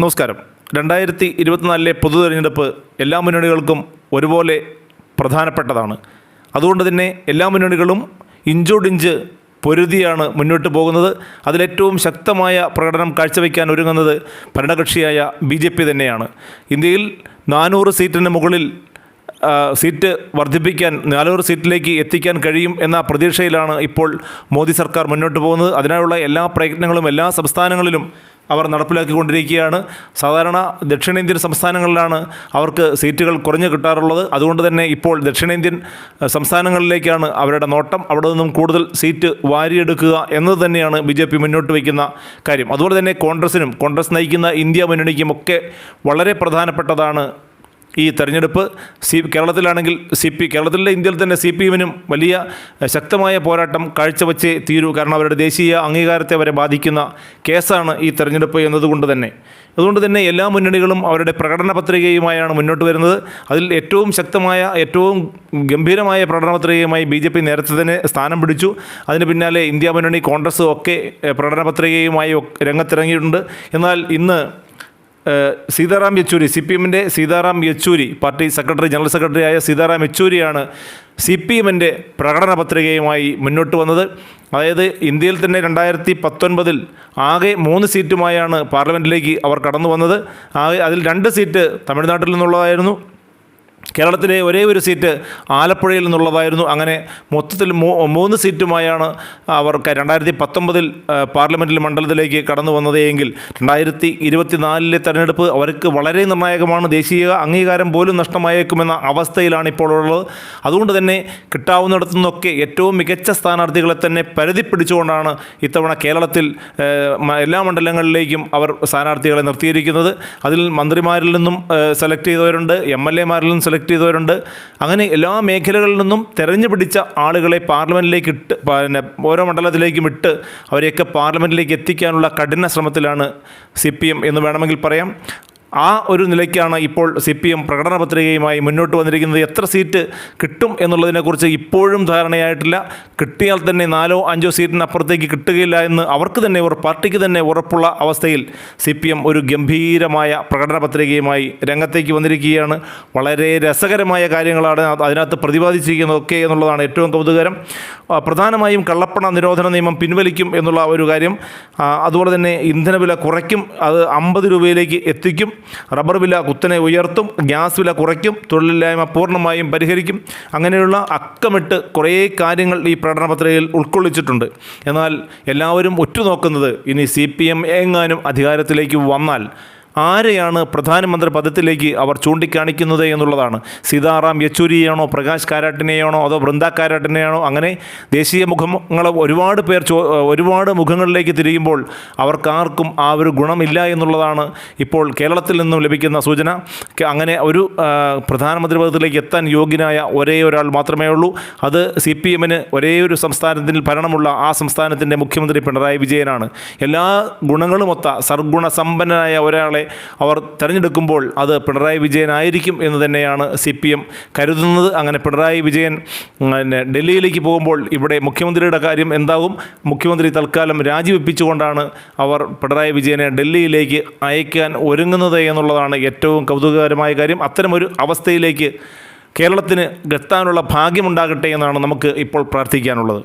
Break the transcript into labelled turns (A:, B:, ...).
A: നമസ്കാരം. രണ്ടായിരത്തി ഇരുപത്തിനാലിലെ പൊതു തെരഞ്ഞെടുപ്പ് എല്ലാ മുന്നണികൾക്കും ഒരുപോലെ പ്രധാനപ്പെട്ടതാണ്. അതുകൊണ്ട് തന്നെ എല്ലാ മുന്നണികളും ഇഞ്ചോടിഞ്ച് പൊരുതിയാണ് മുന്നോട്ട് പോകുന്നത്. അതിലേറ്റവും ശക്തമായ പ്രകടനം കാഴ്ചവെക്കാൻ ഒരുങ്ങുന്നത് ഭരണകക്ഷിയായ ബി ജെ പി തന്നെയാണ്. ഇന്ത്യയിൽ നാനൂറ് സീറ്റിന് മുകളിൽ സീറ്റ് വർദ്ധിപ്പിക്കാൻ നാനൂറ് സീറ്റിലേക്ക് എത്തിക്കാൻ കഴിയും എന്ന പ്രതീക്ഷയിലാണ് ഇപ്പോൾ മോദി സർക്കാർ മുന്നോട്ട് പോകുന്നത്. അതിനായുള്ള എല്ലാ പ്രയത്നങ്ങളും എല്ലാ സംസ്ഥാനങ്ങളിലും അവർ നടപ്പിലാക്കിക്കൊണ്ടിരിക്കുകയാണ്. സാധാരണ ദക്ഷിണേന്ത്യൻ സംസ്ഥാനങ്ങളിലാണ് അവർക്ക് സീറ്റുകൾ കുറഞ്ഞു കിട്ടാറുള്ളത്. അതുകൊണ്ട് തന്നെ ഇപ്പോൾ ദക്ഷിണേന്ത്യൻ സംസ്ഥാനങ്ങളിലേക്കാണ് അവരുടെ നോട്ടം. അവിടെ നിന്നും കൂടുതൽ സീറ്റ് വാരിയെടുക്കുക എന്നത് തന്നെയാണ് ബി ജെ പി മുന്നോട്ട് വയ്ക്കുന്ന കാര്യം. അതുപോലെ തന്നെ കോൺഗ്രസിനും കോൺഗ്രസ് നയിക്കുന്ന ഇന്ത്യ മുന്നണിക്കും ഒക്കെ വളരെ പ്രധാനപ്പെട്ടതാണ് ഈ തെരഞ്ഞെടുപ്പ് സി കേരളത്തിലാണെങ്കിൽ സി പി കേരളത്തിലെ ഇന്ത്യയിൽ തന്നെ സി പി എമ്മിനും വലിയ ശക്തമായ പോരാട്ടം കാഴ്ചവെച്ചേ തീരൂ. കാരണം അവരുടെ ദേശീയ അംഗീകാരത്തെ വരെ ബാധിക്കുന്ന കേസാണ് ഈ തെരഞ്ഞെടുപ്പ് എന്നതുകൊണ്ട് തന്നെ. അതുകൊണ്ട് തന്നെ എല്ലാ മുന്നണികളും അവരുടെ പ്രകടന പത്രികയുമായാണ് മുന്നോട്ട് വരുന്നത്. അതിൽ ഏറ്റവും ശക്തമായ ഏറ്റവും ഗംഭീരമായ പ്രകടന പത്രികയുമായി ബി ജെ പി നേരത്തെ തന്നെ സ്ഥാനം പിടിച്ചു. അതിന് പിന്നാലെ ഇന്ത്യ മുന്നണി കോൺഗ്രസ് ഒക്കെ പ്രകടന പത്രികയുമായി രംഗത്തിറങ്ങിയിട്ടുണ്ട്. എന്നാൽ ഇന്ന് സീതാറാം യെച്ചൂരി സി പി എമ്മിന്റെ Sitaram Yechury party secretary general സെക്രട്ടറിയായ സീതാറാം യെച്ചൂരിയാണ് സി പി എമ്മിന്റെ പ്രകടന പത്രികയുമായി മുന്നോട്ട് വന്നത്. അതായത് ഇന്ത്യയിൽ തന്നെ രണ്ടായിരത്തി പത്തൊൻപതിൽ ആകെ മൂന്ന് സീറ്റുമായാണ് പാർലമെന്റിലേക്ക് അവർ കടന്നു വന്നത് ആകെ അതിൽ രണ്ട് സീറ്റ് തമിഴ്നാട്ടിൽ നിന്നുള്ളതായിരുന്നു. കേരളത്തിലെ ഒരേ ഒരു സീറ്റ് ആലപ്പുഴയിൽ നിന്നുള്ളതായിരുന്നു. അങ്ങനെ മൊത്തത്തിൽ മൂന്ന് സീറ്റുമായാണ് അവർക്ക് രണ്ടായിരത്തി പത്തൊമ്പതിൽ പാർലമെന്റിൽ മണ്ഡലത്തിലേക്ക് കടന്നു വന്നതെങ്കിൽ രണ്ടായിരത്തി ഇരുപത്തിനാലിലെ തെരഞ്ഞെടുപ്പ് അവർക്ക് വളരെ നിർണായകമാണ്. ദേശീയ അംഗീകാരം പോലും നഷ്ടമായേക്കുമെന്ന അവസ്ഥയിലാണ് ഇപ്പോൾ ഉള്ളത്. അതുകൊണ്ട് തന്നെ കിട്ടാവുന്നിടത്തു നിന്നൊക്കെ ഏറ്റവും മികച്ച സ്ഥാനാർത്ഥികളെ തന്നെ പരിധി പിടിച്ചുകൊണ്ടാണ് ഇത്തവണ കേരളത്തിൽ എല്ലാ മണ്ഡലങ്ങളിലേക്കും അവർ സ്ഥാനാർത്ഥികളെ നിർത്തിയിരിക്കുന്നത്. അതിൽ മന്ത്രിമാരിൽ നിന്നും സെലക്ട് ചെയ്തവരുണ്ട്. എം എൽ എമാരിൽ നിന്നും സെലക്ട് ചെയ്തവരുണ്ട്. അങ്ങനെ എല്ലാ മേഖലകളിൽ നിന്നും തെരഞ്ഞു പിടിച്ച ആളുകളെ പാർലമെന്റിലേക്ക് ഇട്ട് പിന്നെ ഓരോ മണ്ഡലത്തിലേക്കും ഇട്ട് അവരെയൊക്കെ പാർലമെന്റിലേക്ക് എത്തിക്കാനുള്ള കഠിന ശ്രമത്തിലാണ് സി പി എം എന്ന് വേണമെങ്കിൽ പറയാം. ആ ഒരു നിലയ്ക്കാണ് ഇപ്പോൾ സി പി എം പ്രകടന പത്രികയുമായി മുന്നോട്ട് വന്നിരിക്കുന്നത്. എത്ര സീറ്റ് കിട്ടും എന്നുള്ളതിനെക്കുറിച്ച് ഇപ്പോഴും ധാരണയായിട്ടില്ല. കിട്ടിയാൽ തന്നെ നാലോ അഞ്ചോ സീറ്റിനപ്പുറത്തേക്ക് കിട്ടുകയില്ല എന്ന് അവർക്ക് തന്നെ ഒരു പാർട്ടിക്ക് തന്നെ ഉറപ്പുള്ള അവസ്ഥയിൽ സി പി എം ഒരു ഗംഭീരമായ പ്രകടന പത്രികയുമായി രംഗത്തേക്ക് വന്നിരിക്കുകയാണ്. വളരെ രസകരമായ കാര്യങ്ങളാണ് അത് അതിനകത്ത് പ്രതിപാദിച്ചിരിക്കുന്നതൊക്കെ എന്നുള്ളതാണ് ഏറ്റവും കൗതുകരം. പ്രധാനമായും കള്ളപ്പണ നിരോധന നിയമം പിൻവലിക്കും എന്നുള്ള ഒരു കാര്യം അതുപോലെ തന്നെ ഇന്ധനവില കുറയ്ക്കും അത് അമ്പത് രൂപയിലേക്ക് എത്തിക്കും റബ്ബർ വില കുത്തനെ ഉയർത്തും ഗ്യാസ് വില കുറയ്ക്കും തൊഴിലില്ലായ്മ പൂർണമായും പരിഹരിക്കും. അങ്ങനെയുള്ള അക്കമിട്ട് കുറേ കാര്യങ്ങൾ ഈ പ്രകടന പത്രികയിൽ ഉൾക്കൊള്ളിച്ചിട്ടുണ്ട്. എന്നാൽ എല്ലാവരും ഉറ്റുനോക്കുന്നത് ഇനി സി പി എം എങ്ങാനും അധികാരത്തിലേക്ക് വന്നാൽ ആരെയാണ് പ്രധാനമന്ത്രി പദത്തിലേക്ക് അവർ ചൂണ്ടിക്കാണിക്കുന്നത് എന്നുള്ളതാണ്? സീതാറാം യെച്ചൂരിയാണോ പ്രകാശ് കാരാട്ടിനെയാണോ അതോ വൃന്ദ കാരാട്ടിനെയാണോ? അങ്ങനെ ദേശീയ മുഖങ്ങൾ ഒരുപാട് പേർ ഒരുപാട് മുഖങ്ങളിലേക്ക് തിരിയുമ്പോൾ അവർക്കാർക്കും ആ ഒരു ഗുണമില്ല എന്നുള്ളതാണ് ഇപ്പോൾ കേരളത്തിൽ നിന്നും ലഭിക്കുന്ന സൂചന. അങ്ങനെ ഒരു പ്രധാനമന്ത്രി പദത്തിലേക്ക് എത്താൻ യോഗ്യനായ ഒരേ ഒരാൾ മാത്രമേ ഉള്ളൂ. അത് സി പി എമ്മിന് ഒരേ ഒരു സംസ്ഥാനത്തിൽ ഭരണമുള്ള ആ സംസ്ഥാനത്തിന്റെ മുഖ്യമന്ത്രി പിണറായി വിജയനാണ്. എല്ലാ ഗുണങ്ങളുമൊത്ത സർഗുണ സമ്പന്നനായ ഒരാളെ അവർ തിരഞ്ഞെടുക്കുമ്പോൾ അത് പിണറായി വിജയനായിരിക്കും എന്ന് തന്നെയാണ് സി പി എം കരുതുന്നത്. അങ്ങനെ പിണറായി വിജയൻ പിന്നെ ഡൽഹിയിലേക്ക് പോകുമ്പോൾ ഇവിടെ മുഖ്യമന്ത്രിയുടെ കാര്യം എന്താകും? മുഖ്യമന്ത്രി തൽക്കാലം രാജിവെപ്പിച്ചുകൊണ്ടാണ് അവർ പിണറായി വിജയനെ ഡൽഹിയിലേക്ക് അയക്കാൻ ഒരുങ്ങുന്നത് എന്നുള്ളതാണ് ഏറ്റവും കൗതുകകരമായ കാര്യം. അത്തരമൊരു അവസ്ഥയിലേക്ക് കേരളത്തിന് എത്താനുള്ള ഭാഗ്യമുണ്ടാകട്ടെ എന്നാണ് നമുക്ക് ഇപ്പോൾ പ്രാർത്ഥിക്കാനുള്ളത്.